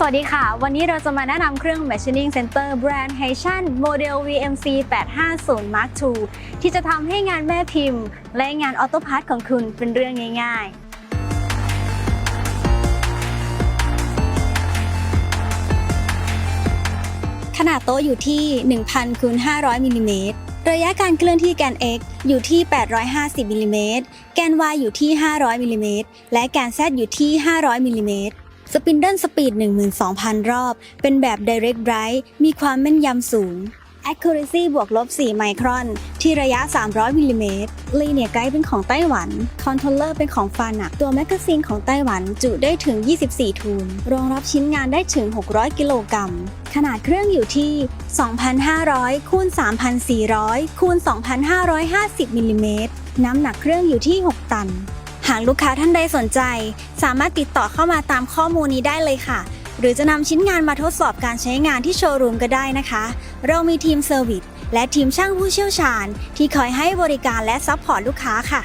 สวัสดีค่ะ วันนี้เราจะมาแนะนำเครื่อง Machining Center แบรนด์ h a s i a n โมเดล VMC 850 Mark II ที่จะทำให้งานแม่พิมพ์ และงานออโตพาร์ทของคุณเป็นเรื่องง่ายๆขนาดโต๊ะอยู่ที่ 1,000คูณ500มิลลิเมตร ระยะการเคลื่อนที่แกน x อยู่ที่ 850มิลลิเมตร แกน y อยู่ที่ 500มิลลิเมตร และแกน z อยู่ที่ 500มิลลิเมตร สปินเดิลสปีด 12,000 รอบ เป็นแบบ Direct Bright มีความแม่นยำสูง Accuracy บวกลบ 4 ไมครอน ที่ระยะ 300มิลลิเมตร Linear Guide เป็นของไต้หวัน Controller เป็นของฟานักตัวแมกกาซีนของไต้หวันจุได้ถึง 24ทูนรองรับชิ้นงานได้ถึง 600 กิโลกรัม ขนาดเครื่องอยู่ที่ 2,500 คูณ 3,400 คูณ 2,550มิลลิเมตรน้ำหนักเครื่องอยู่ที่ 6 ตัน หากลูกค้าท่านใดสนใจ สามารถติดต่อเข้ามาตามข้อมูลนี้ได้เลยค่ะ หรือจะนำชิ้นงานมาทดสอบการใช้งานที่โชว์รูมก็ได้นะคะ เรามีทีมเซอร์วิสและทีมช่างผู้เชี่ยวชาญ ที่คอยให้บริการและซัพพอร์ตลูกค้าค่ะ